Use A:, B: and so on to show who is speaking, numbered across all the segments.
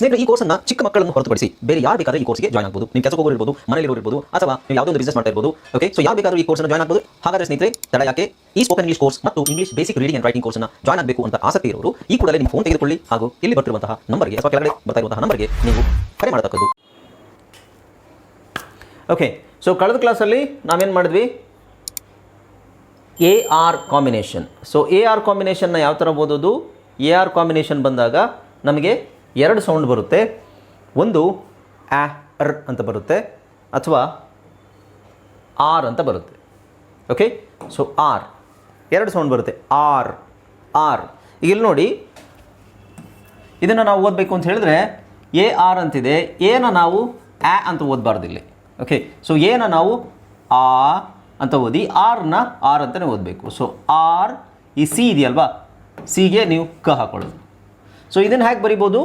A: ಸ್ನೇಹಿತರೆ, ಈ ಕೋರ್ಸನ್ನ ಚಿಕ್ಕ ಮಕ್ಕಳನ್ನು ಹೊರತುಪಡಿಸಿ ಬೇರೆ ಯಾರು ಬೇಕಾದ್ರೆ ಈ ಕೋರ್ಸ್ಗೆ ಜಾಯ್ನ್ ಆಗಬಹುದು ನೀವು ಕೆಲಸ ಹೋಗೋರು ಇರ್ಬೋದು ಮನೇಲಿ ಇರ್ಬೋದು, ಅಥವಾ ನೀವು ಯಾವುದೋ ಒಂದು ಬಿಸ್ನೆಸ್ ಮಾಡ್ತಾ ಇರ್ಬೋದು ಓಕೆ ಸೊ ಯಾರು ಬೇಕಾದ್ರೂ ಈ ಕೋರ್ಸ್ ಜಾಯ್ನ್ ಆಗಬಹುದು ಹಾಗಾದ್ರೆ ಸ್ನೇಹಿತರೆ, ತಡ ಯಾಕೆ? ಈ ಸ್ಪೋಕನ್ ಇಂಗ್ಲಿಷ್ ಕೋರ್ಸ್ ಮತ್ತು English basic reading and writing ಕೋರ್ಸ್ನ ಜಾಯ್ನ್ ಆಗಬೇಕು ಅಂತ ಆಸಕ್ತಿ ಇರೋರು, ಈ ಕೂಡಲೇ ನಿಮ್ಮ ಫೋನ್ ತೆಗೆದುಕೊಳ್ಳಿ ಹಾಗೂ ಇಲ್ಲಿ ಬರ್ತಿರುವಂತಹ ನಂಬರ್ಗೆ ಅಥವಾ ಕೆಳಗಡೆ ಬರ್ತಾ ಇರುವಂತಹ ನಂಬರ್ಗೆ ನೀವು ಕರೆ ಮಾಡತಕ್ಕದ್ದು.
B: ಓಕೆ ಸೊ ಕಳೆದ ಕ್ಲಾಸಲ್ಲಿ ನಾವೇನು ಮಾಡಿದ್ವಿ? A R combination so A R ಕಾಂಬಿನೇಷನ್ನ ಯಾವ ಥರ ಓದೋದು? ಎ ಆರ್ ಕಾಂಬಿನೇಷನ್ ಬಂದಾಗ ನಮಗೆ ಎರಡು ಸೌಂಡ್ ಬರುತ್ತೆ. ಒಂದು ಆ ಅರ್ ಅಂತ ಬರುತ್ತೆ. ಅಥವಾ ಆರ್ ಅಂತ ಬರುತ್ತೆ. Okay so R. ಎರಡು ಸೌಂಡ್ ಬರುತ್ತೆ. R R. ಈಗ ಇಲ್ಲಿ ನೋಡಿ. ಇದನ್ನು ನಾವು ಓದಬೇಕು ಅಂತ ಹೇಳಿದ್ರೆ, ಎ, ಆರ್ ಅಂತಿದೆ. ಎನ ನಾವು ಆ ಅಂತ ಓದಬಾರ್ದು ಇಲ್ಲಿ. ಓಕೆ ಸೊ ಎನ ನಾವು ಆ ಅಂತ ಓದಿ ಆರ್ನ ಆರ್ ಅಂತಲೇ ಓದಬೇಕು. ಸೊ ಆರ್ ಈ ಸಿ ಇದೆಯಲ್ವಾ? ಸಿಗೆ ನೀವು ಕ ಹಾಕೊಳ್ಳೋದು. ಸೊ ಇದನ್ನು ಹೇಗೆ ಬರಿಬೋದು?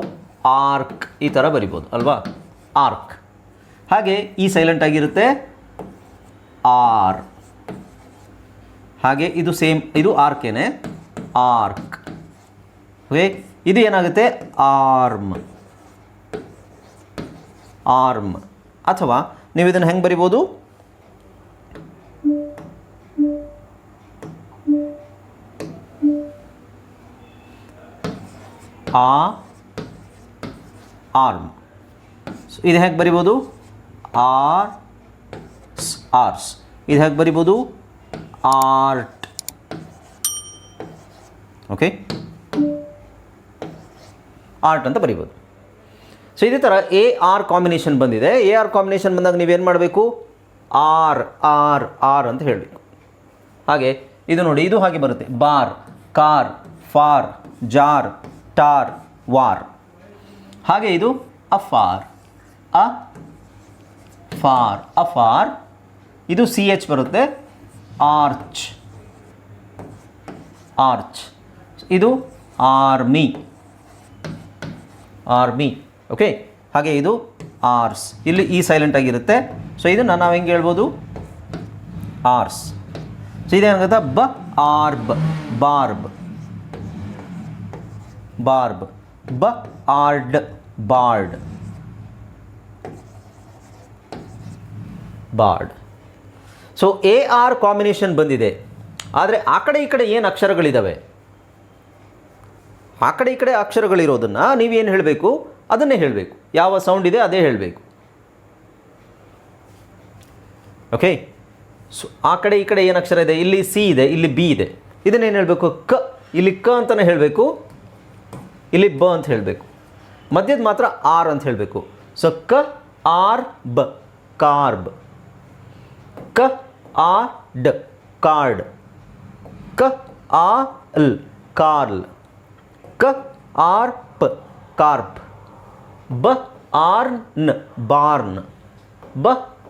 B: ಆರ್ಕ್ ಈ ಥರ ಬರಿಬೋದು, ಅಲ್ವಾ? ಆರ್ಕ್. ಹಾಗೆ ಈ ಸೈಲೆಂಟ್ ಆಗಿರುತ್ತೆ. ಆರ್. ಹಾಗೆ ಇದು ಸೇಮ್, ಇದು ಆರ್ಕೇನೆ. ಆರ್ಕ್. ಓಕೆ? ಇದು ಏನಾಗುತ್ತೆ? ಆರ್ಮ್. ಆರ್ಮ್. ಅಥವಾ ನೀವು ಇದನ್ನು ಹೆಂಗೆ ಬರಿಬೋದು? ಆ ಆರ್ಮ್. ಇದು ಹೇಗೆ ಬರಿಬೋದು? ಆರ್ ಆರ್ಸ್. ಇದು ಹೇಗೆ ಬರಿಬೋದು? ಆರ್ಟ್. ಓಕೆ ಆರ್ಟ್ ಅಂತ ಬರಿಬೋದು. ಸೊ ಇದೇ ಥರ ಎ, ಆರ್ ಕಾಂಬಿನೇಷನ್ ಬಂದಿದೆ. ಎ, ಆರ್ ಕಾಂಬಿನೇಷನ್ ಬಂದಾಗ ನೀವೇನು ಮಾಡಬೇಕು? ಆರ್ ಆರ್ ಆರ್ ಅಂತ ಹೇಳಬೇಕು. ಹಾಗೆ, ಇದು ನೋಡಿ, ಇದು ಹಾಗೆ ಬರುತ್ತೆ. Bar, car, far, jar tar war ಹಾಗೆ ಇದು ಅಫಾರ್ ಅ ಫಾರ್ ಅಫಾರ್ ಇದು ಸಿ ಎಚ್ ಬರುತ್ತೆ. ಆರ್ಚ್ ಆರ್ಚ್ ಇದು ಆರ್ಮಿ ಆರ್ಮಿ ಓಕೆ ಹಾಗೆ ಇದು ಆರ್ಸ್ ಇಲ್ಲಿ ಈ ಸೈಲೆಂಟ್ ಆಗಿರುತ್ತೆ. ಸೊ ಇದನ್ನು ನಾವು ಹೆಂಗೆ ಹೇಳ್ಬೋದು? ಆರ್ಸ್ ಸೊ ಇದೇನಾಗುತ್ತೆ ಬ ಆರ್ಬ್ ಬಾರ್ಬ್ ಬಾರ್ಬ್. ಬ, order, bard. Bard. So A R combination ಬಂದಿದೆ. ಆದರೆ ಆ ಕಡೆ ಈ ಕಡೆ ಏನು ಅಕ್ಷರಗಳಿದ್ದಾವೆ ಆ ಕಡೆ ಈ ಕಡೆ ಅಕ್ಷರಗಳಿರೋದನ್ನು ನೀವೇನು ಹೇಳಬೇಕು? ಅದನ್ನೇ ಹೇಳಬೇಕು. ಯಾವ ಸೌಂಡ್ ಇದೆ ಅದೇ ಹೇಳಬೇಕು. ಓಕೆ ಸೊ ಆ ಕಡೆ ಈ ಕಡೆ ಏನು ಅಕ್ಷರ ಇದೆ? ಇಲ್ಲಿ ಸಿ ಇದೆ, ಇಲ್ಲಿ ಬಿ ಇದೆ. ಇದನ್ನೇನು ಹೇಳಬೇಕು? ಕ. ಇಲ್ಲಿ ಕ ಅಂತಲೇ ಹೇಳಬೇಕು. ಇಲ್ಲಿ ಬ ಅಂತ ಹೇಳಬೇಕು. ಮಧ್ಯದ ಮಾತ್ರ ಆರ್ ಅಂತ ಹೇಳಬೇಕು. ಸೊ ಕ, ಆರ್, ಬ, ಕಾರ್ಬ್. ಕ ಆ ಡ, ಕಾರ್ಡ್. ಕ ಆ ಲ್ ಕಾರ್ಲ್. ಕ, ಆರ್, ಪ, ಕಾರ್ಪ್. ಬ, ಆರ್, ನ, ಬಾರ್ನ್. ಬ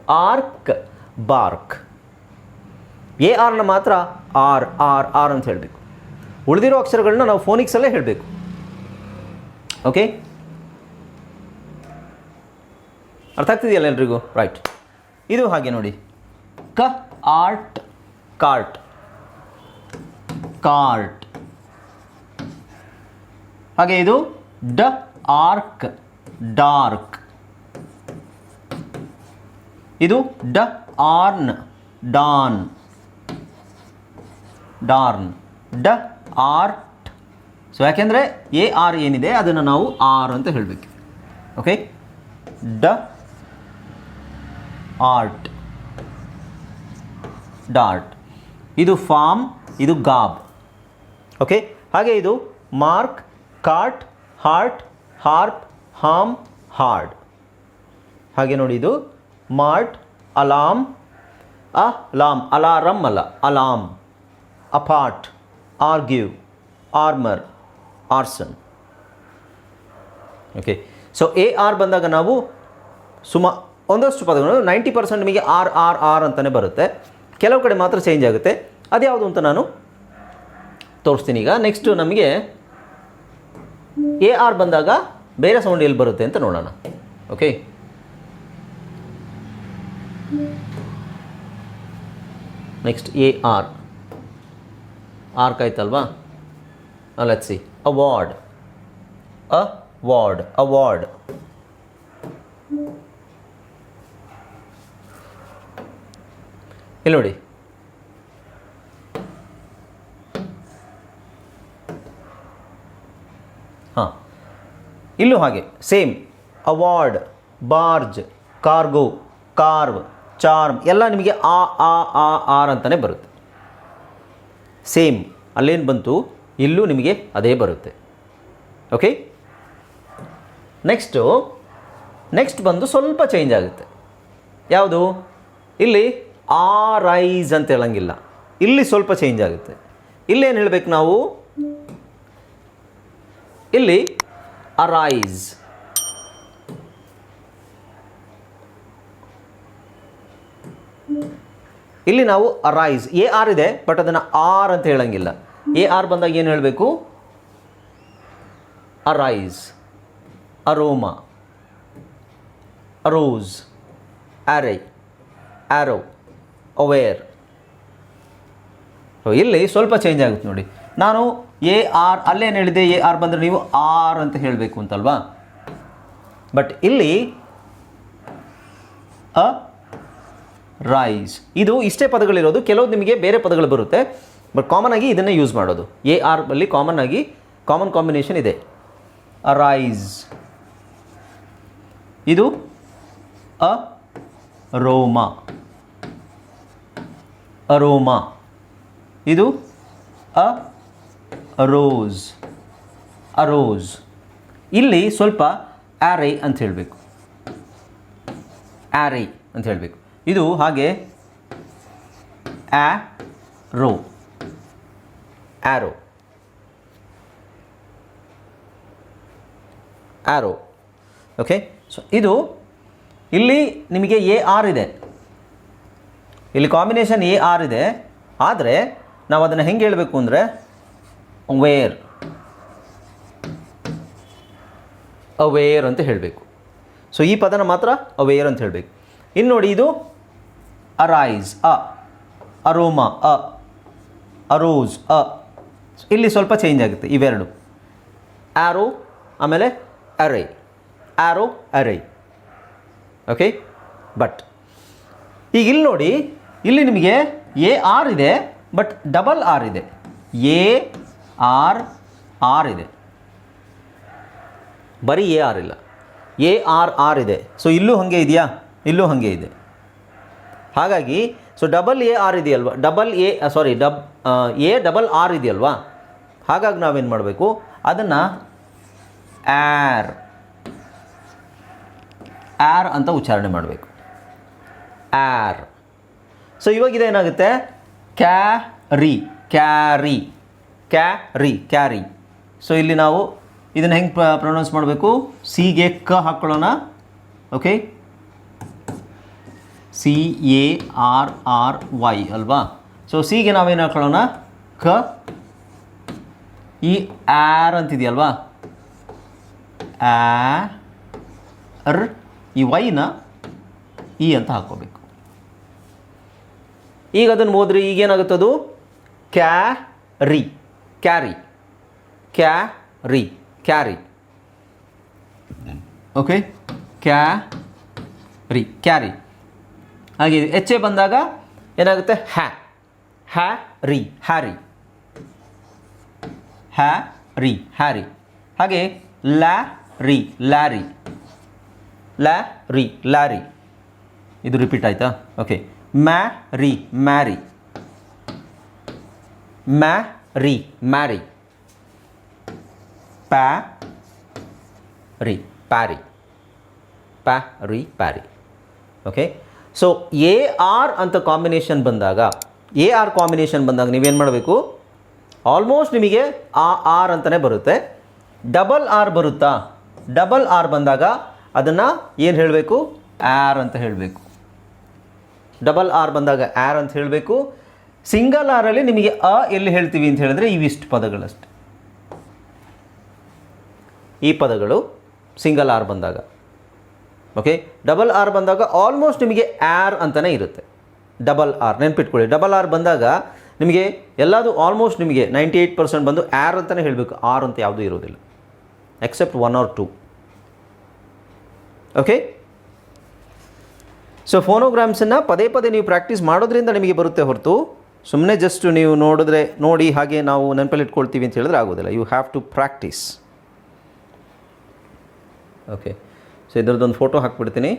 B: ಆರ್ಕ್ ಬಾರ್ಕ್. ಎ ಆರ್ನ ಮಾತ್ರ ಆರ್ ಆರ್ ಆರ್ ಅಂತ ಹೇಳಬೇಕು. ಉಳಿದಿರೋ ಅಕ್ಷರಗಳನ್ನ ನಾವು ಫೋನಿಕ್ಸಲ್ಲೇ ಹೇಳಬೇಕು. ಓಕೆ ಅರ್ಥ ಆಗ್ತಿದೆಯಲ್ಲ ಎಲ್ರಿಗೂ? ರೈಟ್ ಇದು ಹಾಗೆ ನೋಡಿ. ಕ, ಆರ್ಟ್, ಕಾರ್ಟ್. ಕಾರ್ಟ್. ಹಾಗೆ ಇದು ಡ, ಆರ್ಕ್, ಡಾರ್ಕ್. ಇದು ಡ, ಆರ್ನ್ ಡಾನ್ ಡಾರ್ನ್. ಡ ಆರ್ಟ್ ಸೊ ಯಾಕೆಂದರೆ ಎ ಆರ್ ಏನಿದೆ, ಅದನ್ನು ನಾವು ಆರ್ ಅಂತ ಹೇಳಬೇಕು. ಓಕೆ ಡ, ಆರ್ಟ್. ಡಾರ್ಟ್. ಇದು ಫಾರ್ಮ್, ಇದು ಗಾಬ್. ಓಕೆ ಹಾಗೆ ಇದು mark cart heart, harp, harm, hard. ಹಾಗೆ ನೋಡಿ ಇದು mart, alarm alarm alarm ಅಲ್ಲ, alarm. Apart, argue, armour. Arson okay so A R ಬಂದಾಗ ನಾವು ಸುಮಾ ಒಂದಷ್ಟು ಪದಗಳು ನೈಂಟಿ ಪರ್ಸೆಂಟ್ ನಿಮಗೆ ಆರ್ ಆರ್ ಆರ್ ಅಂತಲೇ ಬರುತ್ತೆ. ಕೆಲವು ಕಡೆ ಮಾತ್ರ ಚೇಂಜ್ ಆಗುತ್ತೆ. ಅದ್ಯಾವುದು ಅಂತ ನಾನು ತೋರಿಸ್ತೀನಿ ಈಗ. ನೆಕ್ಸ್ಟು ನಮಗೆ ಎ ಆರ್ ಬಂದಾಗ ಬೇರೆ ಸೌಂಡ್ ಎಲ್ಲಿ ಬರುತ್ತೆ ಅಂತ ನೋಡೋಣ. Okay next A R arc ಆಯ್ತಲ್ವಾ let's see award award ಇಲ್ಲಿ ನೋಡಿ. ಹಾಂ. ಇಲ್ಲೂ ಹಾಗೆ. Same award barge cargo carve charm ಎಲ್ಲ ನಿಮಗೆ ಆ ಆ ಆ, ಆರ್ ಅಂತಲೇ ಬರುತ್ತೆ. ಸೇಮ್ ಅಲ್ಲೇನು ಬಂತು? ಇಲ್ಲೂ ನಿಮಗೆ ಅದೇ ಬರುತ್ತೆ. ಓಕೆ ನೆಕ್ಸ್ಟು ನೆಕ್ಸ್ಟ್ ಬಂದು ಸ್ವಲ್ಪ ಚೇಂಜ್ ಆಗುತ್ತೆ. ಯಾವುದು? ಇಲ್ಲಿ ಐಸ್ ಅಂತ ಹೇಳಂಗಿಲ್ಲ. ಇಲ್ಲಿ ಸ್ವಲ್ಪ ಚೇಂಜ್ ಆಗುತ್ತೆ. ಇಲ್ಲೇನು ಹೇಳಬೇಕು ನಾವು? ಇಲ್ಲಿ ಅರೈಸ್ ಇಲ್ಲಿ ನಾವು ಅರೈಸ್ ಎ ಆರ್ ಇದೆ ಬಟ್ ಅದನ್ನು ಆರ್ ಅಂತ ಹೇಳಂಗಿಲ್ಲ. ಎ ಆರ್ ಬಂದಾಗ ಏನು ಹೇಳಬೇಕು? Arise aroma arose awry arrow aware ಇಲ್ಲಿ ಸ್ವಲ್ಪ ಚೇಂಜ್ ಆಗುತ್ತೆ ನೋಡಿ. ನಾನು ಎ ಆರ್ ಅಲ್ಲೇನು ಹೇಳಿದೆ? ಎ ಆರ್ ಬಂದರೆ ನೀವು ಆರ್ ಅಂತ ಹೇಳಬೇಕು ಅಂತಲ್ವಾ? ಬಟ್ ಇಲ್ಲಿ ಅ ರೈಸ್ ಇದು ಇಷ್ಟೇ ಪದಗಳಿರೋದು. ಕೆಲವು ನಿಮಗೆ ಬೇರೆ ಪದಗಳು ಬರುತ್ತೆ. ಬಟ್ ಕಾಮನ್ ಆಗಿ ಇದನ್ನೇ ಯೂಸ್ ಮಾಡೋದು. ಎ ಆರ್ ಅಲ್ಲಿ ಕಾಮನ್ ಆಗಿ ಕಾಮನ್ ಕಾಂಬಿನೇಷನ್ ಇದೆ. ಅರೈಸ್ ಇದು ಅ ರೋಮಾ ಅರೋಮಾ ಇದು ಅ ರೋಸ್ ಅರೋಸ್ ಇಲ್ಲಿ ಸ್ವಲ್ಪ ಆರೈ ಅಂತ ಹೇಳಬೇಕು. ಆರೈ ಅಂತ ಹೇಳಬೇಕು. ಇದು ಹಾಗೆ arrow arrow arrow okay so ಇದು ಇಲ್ಲಿ ನಿಮಗೆ ಎ ಆರ್ ಇದೆ. ಇಲ್ಲಿ ಕಾಂಬಿನೇಷನ್ ಎ ಆರ್ ಇದೆ. ಆದರೆ ನಾವು ಅದನ್ನು ಹೆಂಗೆ ಹೇಳಬೇಕು ಅಂದರೆ ವೇರ್ ಅವೇರ್ ಅಂತ ಹೇಳಬೇಕು. ಸೊ ಈ ಪದನ ಮಾತ್ರ ಅವೇರ್ ಅಂತ ಹೇಳಬೇಕು. ಇನ್ನು ನೋಡಿ ಇದು ಅರೈಸ್ ಅ ಅರೋಮಾ ಅ ಅರೋಸ್ ಅ. ಇಲ್ಲಿ ಸ್ವಲ್ಪ ಚೇಂಜ್ ಆಗುತ್ತೆ, ಇವೆರಡು. ಆರೋ ಆಮೇಲೆ ಅರೈ ಆರೋ ಅರೈ ಓಕೆ ಬಟ್ ಈಗ ಇಲ್ಲಿ ನೋಡಿ, ಇಲ್ಲಿ ನಿಮಗೆ ಎ ಆರ್ ಇದೆ ಬಟ್ ಡಬಲ್ ಆರ್ ಇದೆ. ಎ ಆರ್ ಆರ್ ಇದೆ. ಬರೀ ಎ ಆರ್ ಇಲ್ಲ. ಎ ಆರ್ ಆರ್ ಇದೆ. ಸೊ ಇಲ್ಲೂ ಹಾಗೆ ಇದೆಯಾ? ಇಲ್ಲೂ ಹಾಗೆ ಇದೆ. ಹಾಗಾಗಿ ಸೊ ಡಬಲ್ ಎ ಆರ್ ಇದೆಯಲ್ವಾ? Double A sorry dub A double R ಇದೆಯಲ್ವಾ? ಹಾಗಾಗಿ ನಾವೇನು ಮಾಡಬೇಕು? ಅದನ್ನು ಆರ್. ಆರ್ ಅಂತ ಉಚ್ಚಾರಣೆ ಮಾಡಬೇಕು. ಆರ್. ಸೊ ಇವಾಗ ಇದೇನಾಗುತ್ತೆ? Carry carry carry carry. So ಇಲ್ಲಿ ನಾವು ಇದನ್ನು ಹೆಂಗೆ ಪ್ರೊನೌನ್ಸ್ ಮಾಡಬೇಕು? ಸಿಗೆ ಕ ಹಾಕ್ಕೊಳ್ಳೋಣ okay C A R R Y ಅಲ್ವಾ? ಸೊ ಸಿಗೆ ನಾವೇನು ಹಾಕ್ಕೊಳ್ಳೋಣ ಕ ಈ ಆರ್ ಅಂತಿದೆಯಲ್ವಾ? ಆರ್ ಈ ವೈನ ಇ ಅಂತ ಹಾಕೋಬೇಕು ಈಗ ಅದನ್ನು ಓದ್ರಿ ಈಗೇನಾಗುತ್ತದು ಕ್ಯಾರಿ ಕ್ಯಾ ರಿ ಕ್ಯಾರಿ ಓಕೆ ಕ್ಯಾ ರಿ ಕ್ಯಾರಿ ಹಾಗೆ ಎಚ್ ಎ ಬಂದಾಗ ಏನಾಗುತ್ತೆ? ಹ್ಯಾ. ಹ್ಯಾ ರಿ ಹ್ಯಾರಿ. ಹ್ಯಾ ರಿ ಹ್ಯಾರಿ ಹಾಗೆ ಲ್ಯಾ ರಿ ಲ್ಯಾರಿ ಲ್ಯಾ ರಿ ಲ್ಯಾರಿ ಇದು ರಿಪೀಟ್ ಆಯಿತಾ? ಓಕೆ ಮ್ಯಾ ರಿ ಮ್ಯಾರಿ ಮ್ಯಾ ರಿ ಮ್ಯಾರಿ ಪ್ಯಾ ರಿ parry parry parry okay so A R ಅಂತ ಕಾಂಬಿನೇಷನ್ ಬಂದಾಗ ಎ ಆರ್ ಕಾಂಬಿನೇಷನ್ ಬಂದಾಗ ನೀವೇನು ಮಾಡಬೇಕು? ಆಲ್ಮೋಸ್ಟ್ ನಿಮಗೆ ಆ ಆರ್ ಅಂತಲೇ ಬರುತ್ತೆ. ಡಬಲ್ ಆರ್ ಬರುತ್ತಾ? ಡಬಲ್ ಆರ್ ಬಂದಾಗ ಅದನ್ನು ಏನು ಹೇಳಬೇಕು? ಆರ್ ಅಂತ ಹೇಳಬೇಕು. ಡಬಲ್ ಆರ್ ಬಂದಾಗ ಆರ್ ಅಂತ ಹೇಳಬೇಕು. ಸಿಂಗಲ್ ಆರಲ್ಲಿ ನಿಮಗೆ ಅ ಎಲ್ಲಿ ಹೇಳ್ತೀವಿ ಅಂತ ಹೇಳಿದ್ರೆ ಇವಿಷ್ಟು ಪದಗಳಷ್ಟೆ. ಈ ಪದಗಳು ಸಿಂಗಲ್ ಆರ್ ಬಂದಾಗ. ಓಕೆ? ಡಬಲ್ ಆರ್ ಬಂದಾಗ ಆಲ್ಮೋಸ್ಟ್ ನಿಮಗೆ ಆರ್ ಅಂತಲೇ ಇರುತ್ತೆ. Double R. ನೆನ್ಪಿಟ್ಕೊಳ್ಳಿ. ಡಬಲ್ ಆರ್ ಬಂದಾಗ ನಿಮಗೆ ಎಲ್ಲದು ಆಲ್ಮೋಸ್ಟ್ ನಿಮಗೆ ನೈಂಟಿ ಏಯ್ಟ್ ಪರ್ಸೆಂಟ್ ಬಂದು ಆರ್ ಅಂತಲೇ ಹೇಳಬೇಕು. ಆರ್ ಅಂತ ಯಾವುದೂ ಇರೋದಿಲ್ಲ. Except one or two okay so ಫೋನೋಗ್ರಾಮ್ಸನ್ನು ಪದೇ ಪದೇ ನೀವು ಪ್ರಾಕ್ಟೀಸ್ ಮಾಡೋದ್ರಿಂದ ನಿಮಗೆ ಬರುತ್ತೆ ಹೊರತು. ಸುಮ್ಮನೆ ಜಸ್ಟ್ ನೀವು ನೋಡಿದ್ರೆ, ನೋಡಿ ಹಾಗೆ ನಾವು ನೆನಪಲ್ಲಿ ಇಟ್ಕೊಳ್ತೀವಿ ಅಂತ ಹೇಳಿದ್ರೆ ಆಗೋದಿಲ್ಲ. You have to practice okay so ಇದರದ್ದೊಂದು photo ಹಾಕ್ಬಿಡ್ತೀನಿ.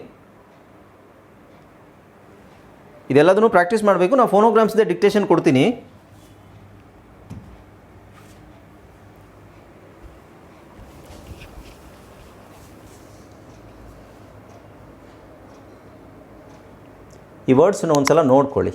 B: ಇದೆಲ್ಲದನ್ನು ಪ್ರಾಕ್ಟೀಸ್ ಮಾಡಬೇಕು. ನಾವು ಫೋನೋಗ್ರಾಮ್ಸ್ದೇ ಡಿಕ್ಟೇಷನ್ ಕೊಡ್ತೀನಿ. ಈ ವರ್ಡ್ಸನ್ನು ಒಂದ್ಸಲ ನೋಡ್ಕೊಳ್ಳಿ.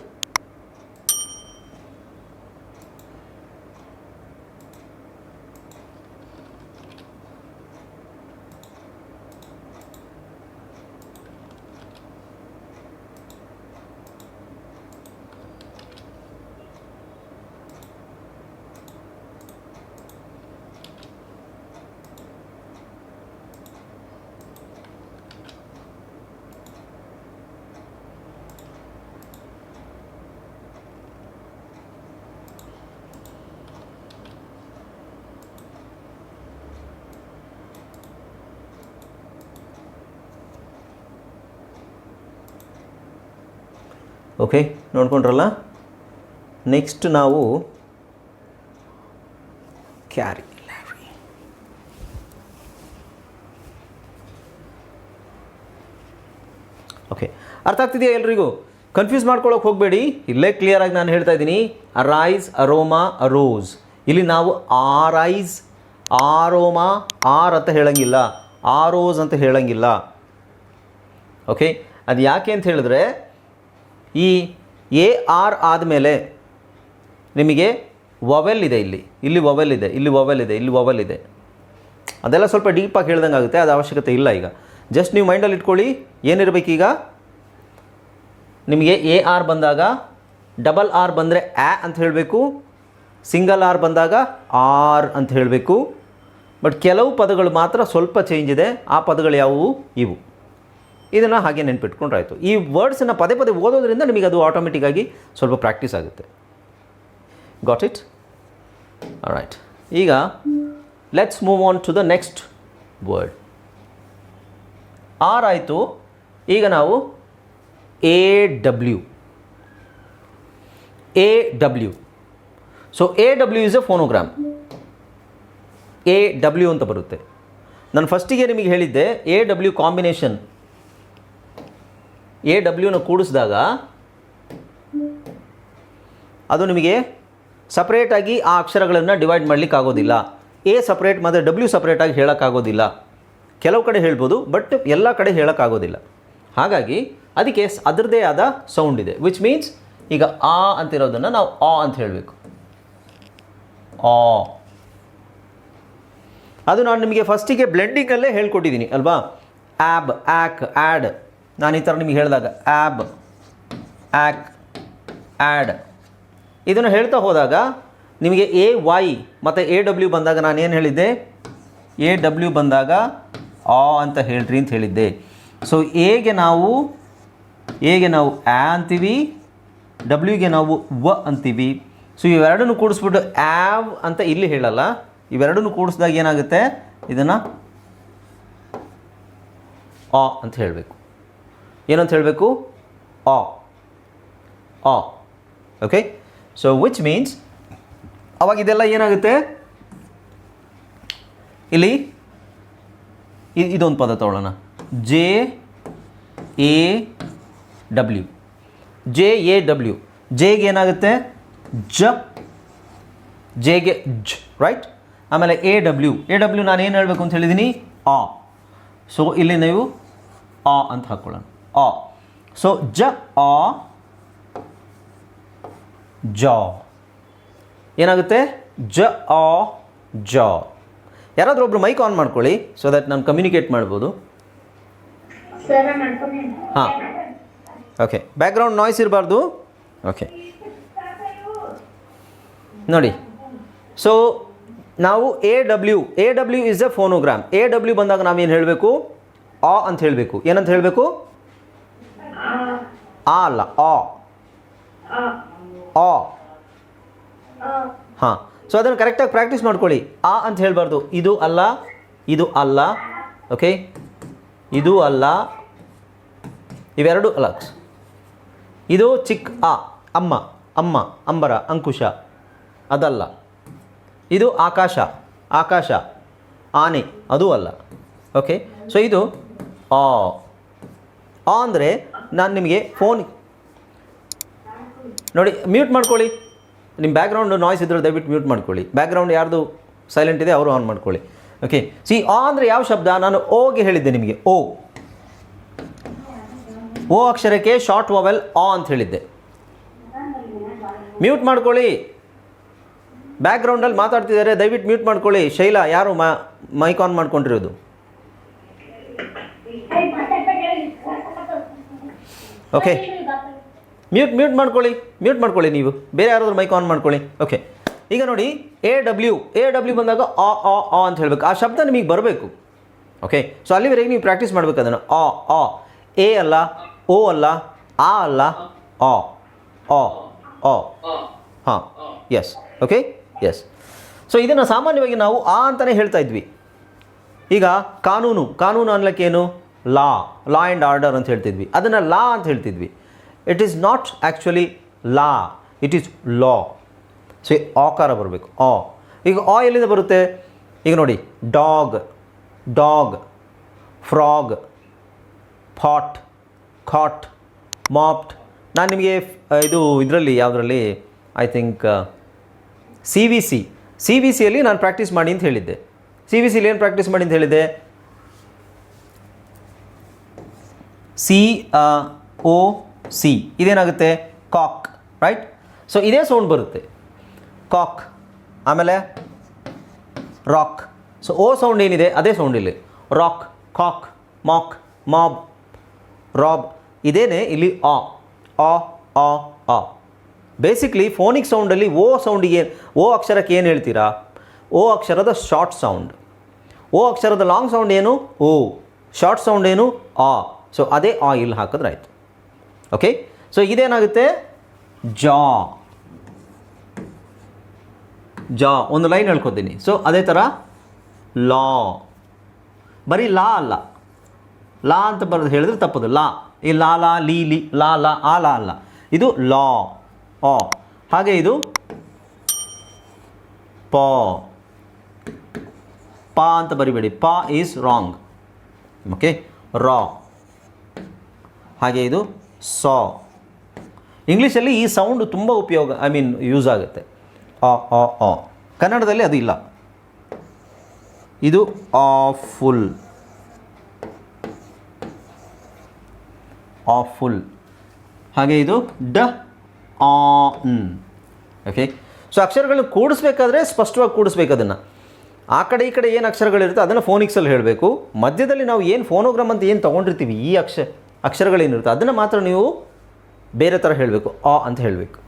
B: ಓಕೆ, ನೋಡ್ಕೊಂಡ್ರಲ್ಲ? ನೆಕ್ಸ್ಟ್ ನಾವು ಕ್ಯಾರಿ ಓಕೆ, ಅರ್ಥ ಆಗ್ತಿದೆಯಾ ಎಲ್ರಿಗೂ? ಕನ್ಫ್ಯೂಸ್ ಮಾಡ್ಕೊಳಕ್ಕೆ ಹೋಗಬೇಡಿ. ಇಲ್ಲೇ ಕ್ಲಿಯರಾಗಿ ನಾನು ಹೇಳ್ತಾ ಇದ್ದೀನಿ. ಅರೈಸ್ ಅರೋಮಾ ಅರೋಸ್ ಇಲ್ಲಿ ನಾವು ಆರೈಸ್ ಆರೋಮಾ ಆರ್ ಅಂತ ಹೇಳಂಗಿಲ್ಲ. ಆರೋಸ್ ಅಂತ ಹೇಳಂಗಿಲ್ಲ. ಓಕೆ ಅದು ಯಾಕೆ ಅಂತ ಹೇಳಿದ್ರೆ ಈ ಎ ಆರ್ ಆದಮೇಲೆ ನಿಮಗೆ ವವೆಲ್ ಇದೆ ಇಲ್ಲಿ. ಇಲ್ಲಿ ವವೆಲ್ ಇದೆ, ಇಲ್ಲಿ ವವೆಲ್ ಇದೆ, ಇಲ್ಲಿ ವವೆಲ್ ಇದೆ. ಅದೆಲ್ಲ ಸ್ವಲ್ಪ ಡೀಪಾಗಿ ಹೇಳ್ದಂಗೆ ಆಗುತ್ತೆ ಅದು ಅವಶ್ಯಕತೆ ಇಲ್ಲ ಈಗ. ಜಸ್ಟ್ ನೀವು ಮೈಂಡಲ್ಲಿ ಇಟ್ಕೊಳ್ಳಿ, ಏನಿರಬೇಕೀಗ? ನಿಮಗೆ ಎ ಆರ್ ಬಂದಾಗ, ಡಬಲ್ ಆರ್ ಬಂದರೆ ಆ ಅಂತ ಹೇಳಬೇಕು, ಸಿಂಗಲ್ ಆರ್ ಬಂದಾಗ ಆರ್ ಅಂತ ಹೇಳಬೇಕು. ಬಟ್ ಕೆಲವು ಪದಗಳು ಮಾತ್ರ ಸ್ವಲ್ಪ ಚೇಂಜ್ ಇದೆ, ಆ ಪದಗಳು ಯಾವುವು? ಇವು. ಇದನ್ನು ಹಾಗೆ ನೆನ್ಪಿಟ್ಕೊಂಡ್ರಾಯ್ತು. ಈ ವರ್ಡ್ಸನ್ನು ಪದೇ ಪದೇ ಓದೋದ್ರಿಂದ ನಿಮಗೆ ಅದು ಆಟೋಮೆಟಿಕ್ಕಾಗಿ ಸ್ವಲ್ಪ ಪ್ರಾಕ್ಟೀಸ್ ಆಗುತ್ತೆ. ಗಾಟ್ ಇಟ್ ರೈಟ್ ಈಗ let's move on to the next word R ಆಯಿತು. ಈಗ ನಾವು A W A W so A W is a phonogram A W ಅಂತ ಬರುತ್ತೆ. ನಾನು ಫಸ್ಟಿಗೆ ನಿಮಗೆ ಹೇಳಿದ್ದೆ ಎ ಡಬ್ಲ್ಯೂ ಕಾಂಬಿನೇಷನ್ ಎ ಡಬ್ಲ್ಯೂನ ಕೂಡಿಸಿದಾಗ ಅದು ನಿಮಗೆ ಸಪ್ರೇಟಾಗಿ ಆ ಅಕ್ಷರಗಳನ್ನು ಡಿವೈಡ್ ಮಾಡಲಿಕ್ಕೆ ಆಗೋದಿಲ್ಲ. ಎ ಸಪ್ರೇಟ್ ಮತ್ತು ಡಬ್ಲ್ಯೂ ಸಪ್ರೇಟಾಗಿ ಹೇಳೋಕ್ಕಾಗೋದಿಲ್ಲ ಕೆಲವು ಕಡೆ ಹೇಳ್ಬೋದು ಬಟ್ ಎಲ್ಲ ಕಡೆ ಹೇಳೋಕ್ಕಾಗೋದಿಲ್ಲ ಹಾಗಾಗಿ ಅದಕ್ಕೆ ಅದರದೇ ಆದ ಸೌಂಡ್ ಇದೆ ವಿಚ್ ಮೀನ್ಸ್ ಈಗ ಆ ಅಂತಿರೋದನ್ನು ನಾವು ಆ ಅಂತ ಹೇಳಬೇಕು. ಆ. ಅದು ನಾನು ನಿಮಗೆ ಫಸ್ಟಿಗೆ ಬ್ಲೆಂಡಿಂಗಲ್ಲೇ ಹೇಳ್ಕೊಟ್ಟಿದ್ದೀನಿ, ಅಲ್ವಾ? ಆ್ಯಬ್ ಆ್ಯಕ್ ಆ್ಯಡ್ ನಾನು ಈ ಥರ ನಿಮಗೆ ಹೇಳಿದಾಗ ಆ್ಯಬ್ ಆ್ಯಕ್ ಆ್ಯಡ್ ಇದನ್ನು ಹೇಳ್ತಾ ಹೋದಾಗ ನಿಮಗೆ ಎ, ವೈ ಮತ್ತು ಎ, ಡಬ್ಲ್ಯೂ ಬಂದಾಗ ನಾನು ಏನು ಹೇಳಿದ್ದೆ? ಎ, ಡಬ್ಲ್ಯೂ ಬಂದಾಗ ಆ ಅಂತ ಹೇಳ್ರಿ ಅಂತ ಹೇಳಿದ್ದೆ. ಸೊ ಎಗೆ ನಾವು ಎಗೆ ನಾವು ಆ ಅಂತೀವಿ ಡಬ್ಲ್ಯೂಗೆ ನಾವು ವ ಅಂತೀವಿ. ಸೊ ಇವೆರಡನ್ನು ಕೂಡಿಸ್ಬಿಟ್ಟು ಆವ್ ಅಂತ ಇಲ್ಲಿ ಹೇಳಲ್ಲ. ಇವೆರಡನ್ನು ಕೂಡಿಸಿದಾಗ ಏನಾಗುತ್ತೆ? ಇದನ್ನು ಆ ಅಂತ ಹೇಳಬೇಕು. ಏನಂತ ಹೇಳಬೇಕು? ಆ. ಆ. ಓಕೆ ಸೊ ವಿಚ್ ಮೀನ್ಸ್ ಅವಾಗ ಇದೆಲ್ಲ ಏನಾಗುತ್ತೆ? ಇಲ್ಲಿ ಇದೊಂದು ಪದ ತಗೊಳ್ಳೋಣ. J A W J A W ಜೆಗೆ ಏನಾಗುತ್ತೆ? ಜ ಜೆಗೆ ಜ್ ರೈಟ್ ಆಮೇಲೆ ಎ ಡಬ್ಲ್ಯೂ ಎ ಡಬ್ಲ್ಯೂ ನಾನು ಏನು ಹೇಳಬೇಕು ಅಂತ ಹೇಳಿದ್ದೀನಿ ಆ. ಸೊ ಇಲ್ಲಿ ನೀವು ಆ ಅಂತ ಹಾಕ್ಕೊಳ್ಳೋಣ ಆ ಸೊ ಜ ಅ ಜ ಏನಾಗುತ್ತೆ? ಜ ಅ ಜ ಯಾರಾದರೂ ಒಬ್ರು ಮೈಕ್ ಆನ್ ಮಾಡ್ಕೊಳ್ಳಿ ಸೊ ದಟ್ ನಾನು ಕಮ್ಯುನಿಕೇಟ್ ಮಾಡ್ಬೋದು. ಹಾಂ. ಓಕೆ ಬ್ಯಾಕ್ಗ್ರೌಂಡ್ ನಾಯ್ಸ್ ಇರಬಾರ್ದು. ಓಕೆ ನೋಡಿ. ಸೊ ನಾವು A W A W is a phonogram A W ಬಂದಾಗ ನಾವೇನು ಹೇಳಬೇಕು? ಅ ಅಂತ ಹೇಳಬೇಕು. ಏನಂತ ಹೇಳಬೇಕು? ಆ ಅಲ್ಲ, ಆ. ಆ. ಹಾಂ. ಸೊ ಅದನ್ನು ಕರೆಕ್ಟಾಗಿ ಪ್ರಾಕ್ಟೀಸ್ ಮಾಡ್ಕೊಳ್ಳಿ. ಆ ಅಂತ ಹೇಳಬಾರ್ದು. ಇದು ಅಲ್ಲ ಇದು ಅಲ್ಲ. ಓಕೆ ಇದು ಅಲ್ಲ. ಇವೆರಡು ಅಲ್ಲ. ಇದು ಚಿಕ್ಕ ಆ. ಅಮ್ಮ ಅಮ್ಮ, ಅಂಬರ, ಅಂಕುಶ. ಅದಲ್ಲ. ಇದು ಆಕಾಶ ಆಕಾಶ. ಆನೆ, ಅದು ಅಲ್ಲ. ಓಕೆ ಸೊ ಇದು ಆ ಅಂದರೆ ನಾನು ನಿಮಗೆ ಫೋನ್ ನೋಡಿ ಮ್ಯೂಟ್ ಮಾಡ್ಕೊಳ್ಳಿ. ನಿಮ್ಮ ಬ್ಯಾಕ್ಗ್ರೌಂಡ್ ನಾಯ್ಸ್ ಇದ್ರೆ ದಯವಿಟ್ಟು ಮ್ಯೂಟ್ ಮಾಡ್ಕೊಳ್ಳಿ. ಬ್ಯಾಕ್ಗ್ರೌಂಡ್ ಯಾರ್ದು ಸೈಲೆಂಟ್ ಇದೆ, ಅವರು ಆನ್ ಮಾಡ್ಕೊಳ್ಳಿ. ಓಕೆ ಸಿ ಆ ಅಂದರೆ ಯಾವ ಶಬ್ದ? ನಾನು ಓಗೆ ಹೇಳಿದ್ದೆ ನಿಮಗೆ. ಓ ಓ ಅಕ್ಷರಕ್ಕೆ ಶಾರ್ಟ್ ವಾವೆಲ್ ಆ ಅಂತ ಹೇಳಿದ್ದೆ. ಮ್ಯೂಟ್ ಮಾಡ್ಕೊಳ್ಳಿ. ಬ್ಯಾಕ್ಗ್ರೌಂಡಲ್ಲಿ ಮಾತಾಡ್ತಿದ್ದಾರೆ, ದಯವಿಟ್ಟು ಮ್ಯೂಟ್ ಮಾಡ್ಕೊಳ್ಳಿ. ಶೈಲಾ, ಯಾರು ಮೈಕ್ ಆನ್ ಮಾಡ್ಕೊಂಡಿರೋದು? ಓಕೆ ಮ್ಯೂಟ್ ಮ್ಯೂಟ್ ಮಾಡ್ಕೊಳ್ಳಿ ಮ್ಯೂಟ್ ಮಾಡ್ಕೊಳ್ಳಿ ನೀವು. ಬೇರೆ ಯಾರಾದರೂ ಮೈಕ್ ಆನ್ ಮಾಡ್ಕೊಳ್ಳಿ. ಓಕೆ ಈಗ ನೋಡಿ ಎ ಡಬ್ಲ್ಯೂ ಎ ಡಬ್ಲ್ಯೂ ಬಂದಾಗ ಆ ಆ ಆ ಅಂತ ಹೇಳಬೇಕು. ಆ ಶಬ್ದ ನಿಮಗೆ ಬರಬೇಕು. ಓಕೆ ಸೊ ಅಲ್ಲಿವರೆಗೆ ನೀವು ಪ್ರಾಕ್ಟೀಸ್ ಮಾಡಬೇಕು ಅದನ್ನು. ಆ ಆ. ಎ ಅಲ್ಲ ಓ ಅಲ್ಲ, ಆ ಅಲ್ಲ, ಆ. ಆ ಹಾಂ. ಎಸ್ ಓಕೆ ಎಸ್ ಸೊ ಇದನ್ನು ಸಾಮಾನ್ಯವಾಗಿ ನಾವು ಆ ಅಂತಲೇ ಹೇಳ್ತಾ ಇದ್ವಿ. ಈಗ ಕಾನೂನು ಕಾನೂನು ಅನ್ಲಕ್ಕೇನು? ಲಾ ಲಾ ಆ್ಯಂಡ್ ಆರ್ಡರ್ ಅಂತ ಹೇಳ್ತಿದ್ವಿ. ಅದನ್ನು ಲಾ ಅಂತ ಹೇಳ್ತಿದ್ವಿ. It is not actually law it is law so ಆಕಾರ ಬರಬೇಕು. ಆ. ಈಗ ಆ ಎಲ್ಲಿಂದ ಬರುತ್ತೆ? ಈಗ ನೋಡಿ, ಡಾಗ್ ಡಾಗ್, ಫ್ರಾಗ್ ಫಾಟ್ ಖಾಟ್ ಮಾಪ್ಟ್ ನಾನು ನಿಮಗೆ ಇದು ಇದರಲ್ಲಿ, ಯಾವುದರಲ್ಲಿ? I think C V C C V ಸಿಯಲ್ಲಿ ನಾನು ಪ್ರಾಕ್ಟೀಸ್ ಮಾಡಿ ಅಂತ ಹೇಳಿದ್ದೆ. ಸಿ ವಿ ಸಿಲಿ ಏನು ಪ್ರಾಕ್ಟೀಸ್ ಮಾಡಿ ಅಂತ ಹೇಳಿದ್ದೆ? ಸಿ ಓ ಸಿ ಇದೇನಾಗುತ್ತೆ? ಕಾಕ್ ರೈಟ್ ಸೊ ಇದೇ ಸೌಂಡ್ ಬರುತ್ತೆ. ಕಾಕ್ ಆಮೇಲೆ ರಾಕ್ ಸೊ ಓ ಸೌಂಡ್ ಏನಿದೆ? ಅದೇ ಸೌಂಡ್ ಇಲ್ಲಿ. Rock cock mock mob rob ಇದೇನೆ ಇಲ್ಲಿ ಆ ಆ ಆ ಆ. ಬೇಸಿಕ್ಲಿ ಫೋನಿಕ್ ಸೌಂಡಲ್ಲಿ ಓ ಸೌಂಡಿಗೆ ಓ ಅಕ್ಷರಕ್ಕೆ ಏನು ಹೇಳ್ತೀರಾ? ಓ ಅಕ್ಷರದ ಶಾರ್ಟ್ ಸೌಂಡ್ ಓ ಅಕ್ಷರದ ಲಾಂಗ್ ಸೌಂಡ್ ಏನು? ಓ ಶಾರ್ಟ್ ಸೌಂಡ್ ಏನು? ಆ. ಸೊ ಅದೇ ಆಯಿಲ್ ಹಾಕಿದ್ರೆ ಆಯಿತು. ಓಕೆ ಸೊ ಇದೇನಾಗುತ್ತೆ? ಜಾ ಜಾ ಒಂದು ಲೈನ್ ಹೇಳ್ಕೊತೀನಿ. ಸೊ ಅದೇ ಥರ ಲಾ ಬರೀ ಲಾ ಅಲ್ಲ. ಲಾ ಅಂತ ಬರೋದು ಹೇಳಿದ್ರೆ ತಪ್ಪದು. ಲಾ ಈ ಲಾ ಲಾ ಲೀ ಲಿ ಲಾ ಲಾ ಆ ಲಾ ಅಲ್ಲ. ಇದು ಲಾ ಆ ಹಾಗೆ ಇದು ಪ ಪಾ ಅಂತ ಬರಿಬೇಡಿ. ಪಾ ಈಸ್ ರಾಂಗ್ ಓಕೆ ರಾ ಹಾಗೆ ಇದು ಸಾ. ಇಂಗ್ಲೀಷಲ್ಲಿ ಈ ಸೌಂಡ್ ತುಂಬ ಉಪಯೋಗ ಐ ಮೀನ್ ಯೂಸ್ ಆಗುತ್ತೆ. ಆ ಆ ಆ. ಕನ್ನಡದಲ್ಲಿ ಅದು ಇಲ್ಲ. ಇದು ಆಫುಲ್ ಆಫುಲ್ ಹಾಗೆ ಇದು ಡ ಆನ್ ಓಕೆ ಸೊ ಅಕ್ಷರಗಳನ್ನ ಕೂಡಿಸ್ಬೇಕಾದ್ರೆ ಸ್ಪಷ್ಟವಾಗಿ ಕೂಡಿಸ್ಬೇಕು ಅದನ್ನು. ಆ ಕಡೆ ಈ ಕಡೆ ಏನು ಅಕ್ಷರಗಳಿರುತ್ತೆ ಅದನ್ನು ಫೋನಿಕ್ಸಲ್ಲಿ ಹೇಳಬೇಕು. ಮಧ್ಯದಲ್ಲಿ ನಾವು ಏನು ಫೋನೋಗ್ರಾಮ್ ಅಂತ ಏನು ತೊಗೊಂಡಿರ್ತೀವಿ ಈ ಅಕ್ಷ ಅಕ್ಷರಗಳೇನಿರುತ್ತೆ ಅದನ್ನು ಮಾತ್ರ ನೀವು ಬೇರೆ ಥರ ಹೇಳಬೇಕು. ಆ ಅಂತ ಹೇಳಬೇಕು.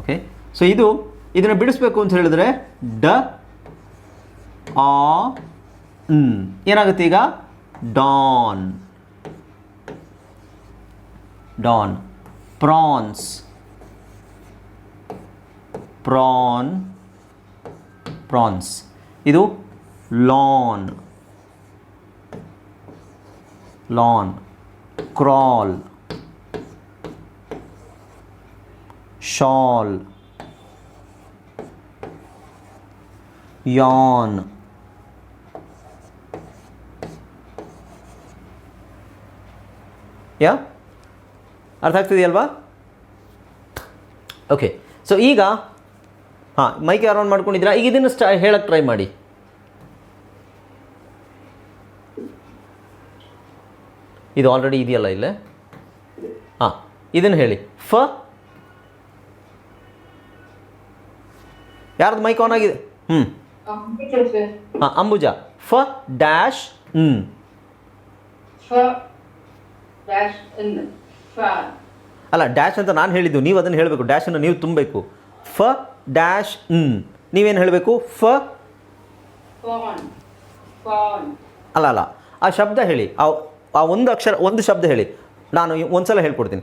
B: ಓಕೆ ಸೊ ಇದು ಇದನ್ನು ಬಿಡಿಸ್ಬೇಕು ಅಂತ ಹೇಳಿದ್ರೆ ಡ, ಆ ಏನಾಗುತ್ತೆ ಈಗ? Dawn. Dawn. Prawns. Prawn. Prawns. ಇದು lawn. lawn crawl. Shawl. Yawn. Yeah ಅರ್ಥ ಆಗ್ತಿದೆಯಲ್ವಾ? ಓಕೆ ಸೊ ಈಗ, ಹಾಂ ಮೈಕ್ ಆನ್ ಮಾಡ್ಕೊಂಡಿದ್ದೀರಾ? ಈಗ ಇದನ್ನು ಸ್ಟಾ ಹೇಳಕ್ಕೆ ಟ್ರೈ ಮಾಡಿ. ಇದು ಆಲ್ರೆಡಿ ಇದೆಯಲ್ಲ ಇಲ್ಲೇ? ಹಾಂ ಇದನ್ನು ಹೇಳಿ. ಫ? ಯಾರ್ದು ಮೈಕ್ ಆನ್ ಆಗಿದೆ? ಹ್ಞೂ ಹಾಂ ಅಂಬುಜ. ಫ ಡ್ಯಾಶ್ ಹ್ಞೂ ಅಲ್ಲ ಡ್ಯಾಶ್ ಅಂತ ನಾನು ಹೇಳಿದ್ದು ನೀವು ಅದನ್ನು ಹೇಳಬೇಕು. ಡ್ಯಾಶನ್ನು ನೀವು ತುಂಬಬೇಕು. ಫ ಡ್ಯಾಶ್ ಹ್ಞೂ ನೀವೇನು ಹೇಳಬೇಕು? ಫ. ಅಲ್ಲ ಅಲ್ಲ. ಆ ಶಬ್ದ ಹೇಳಿ. ಆ ಆ ಒಂದು ಅಕ್ಷರ, ಒಂದು ಶಬ್ದ ಹೇಳಿ. ನಾನು ಒಂದು ಸಲ ಹೇಳ್ಕೊಡ್ತೀನಿ.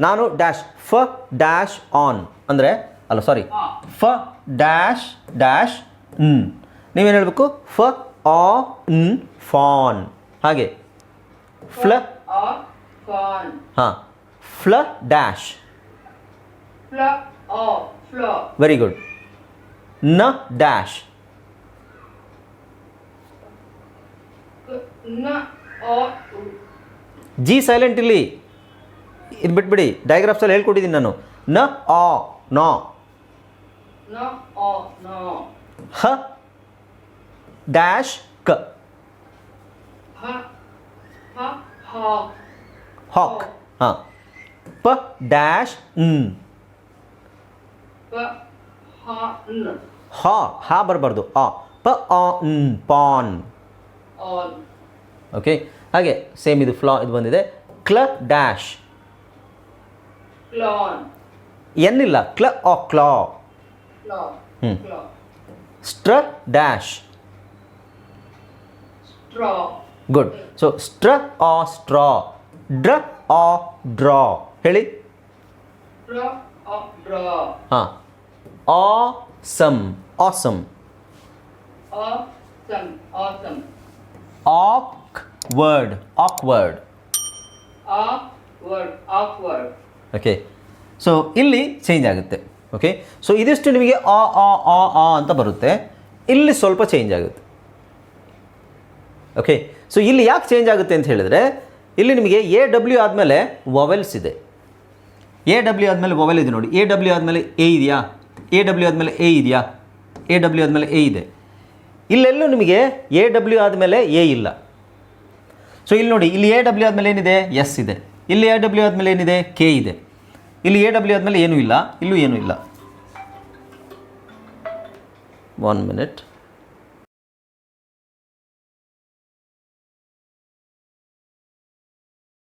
B: ನಾನು ಡ್ಯಾಶ್ ಫ ಡ್ಯಾಶ್ ಆನ್ ಅಂದರೆ, ಅಲ್ಲ ಸಾರಿ ಫ ಡ್ಯಾಶ್ ಡ್ಯಾಶ್ ಹ್ಞೂ ನೀವೇನು ಹೇಳಬೇಕು? ಫ ಆ ನ್, ಫಾನ್. ಹಾಗೆ. ಫ್ಲ ಹಾಂ. ಫ್ಲ ಡ್ಯಾಶ್ ವೆರಿ ಗುಡ್ನ ಡ್ಯಾಶ್
C: ನ ಆ
B: ಜಿ ಸೈಲೆಂಟ್ ಇಲ್ಲಿ ಇದು ಬಿಟ್ಬಿಡಿ ಡಯಾಗ್ರಾಫ್ಸಲ್ಲಿ ಹೇಳ್ಕೊಟ್ಟಿದ್ದೀನಿ ನಾನು. ನ ಆ ನಾ.
C: ನ ಆ ನ.
B: ಹ ಡ್ಯಾಶ್ ಕ
C: ಹ ಹ ಹ.
B: ಹಾಕ್ ಹಾಂ. ಪ ಡ್ಯಾಶ್ ಹ್ಮ್
C: ಪ ಹ ನ.
B: ಹಾ ಹಾ ಬರಬಾರ್ದು. ಆ ಪ ಆ ಹ್ಮ್ ಪಾನ್.
C: ಆನ್
B: ಓಕೆ ಹಾಗೆ ಸೇಮ್ ಇದು ಫ್ಲಾ ಇದು ಬಂದಿದೆ. ಕ್ಲ ಡ್ಯಾಶ್
C: ಕ್ಲಾನ್
B: ಎನ್ನಿಲ್ಲ ಕ್ಲ ಆ ಕ್ಲಾ
C: ಕ್ಲಾ
B: ಹ್ಮ್.
C: Claw
B: straw dash
C: straw
B: good so straw straw draw ಆ ಡ್ರಾ ಹೇಳಿ.
C: ಡ್ರಾ ಆ ಡ್ರಾ
B: ಹಾಂ. Awesome awesome
C: awesome. Awesome.
B: Awkward awkward
C: awkward. Awkward.
B: Okay so ಇಲ್ಲಿ ಚೇಂಜ್ ಆಗುತ್ತೆ. ಓಕೆ ಸೊ ಇದಿಷ್ಟು ನಿಮಗೆ ಆ ಆ ಆ ಆ ಅಂತ ಬರುತ್ತೆ. ಇಲ್ಲಿ ಸ್ವಲ್ಪ ಚೇಂಜ್ ಆಗುತ್ತೆ. ಓಕೆ ಸೊ ಇಲ್ಲಿ ಯಾಕೆ ಚೇಂಜ್ ಆಗುತ್ತೆ ಅಂತ ಹೇಳಿದರೆ ಇಲ್ಲಿ ನಿಮಗೆ ಎ ಡಬ್ಲ್ಯೂ ಆದಮೇಲೆ ವವೆಲ್ಸ್ ಇದೆ. ಎ ಡಬ್ಲ್ಯೂ ಆದಮೇಲೆ ವವೆಲ್ ಇದೆ ನೋಡಿ. ಎ ಡಬ್ಲ್ಯೂ ಆದಮೇಲೆ ಎ ಇದೆಯಾ? ಎ ಡಬ್ಲ್ಯೂ ಆದಮೇಲೆ ಎ ಇದೆಯಾ? ಎ ಡಬ್ಲ್ಯೂ ಆದಮೇಲೆ ಎ ಇದೆ. ಇಲ್ಲೆಲ್ಲೂ ನಿಮಗೆ ಎ ಡಬ್ಲ್ಯೂ ಆದಮೇಲೆ ಎ ಇಲ್ಲ. ಸೊ ಇಲ್ಲಿ ನೋಡಿ, ಇಲ್ಲಿ ಎ ಡಬ್ಲ್ಯೂ ಆದಮೇಲೆ ಏನಿದೆ? ಎಸ್ ಇದೆ. ಇಲ್ಲಿ ಎ ಡಬ್ಲ್ಯೂ ಆದಮೇಲೆ ಏನಿದೆ? ಕೆ ಇದೆ. ಇಲ್ಲಿ ಎ ಡಬ್ಲ್ಯೂ ಆದಮೇಲೆ ಏನೂ ಇಲ್ಲ, ಇಲ್ಲೂ ಏನೂ ಇಲ್ಲ. One minute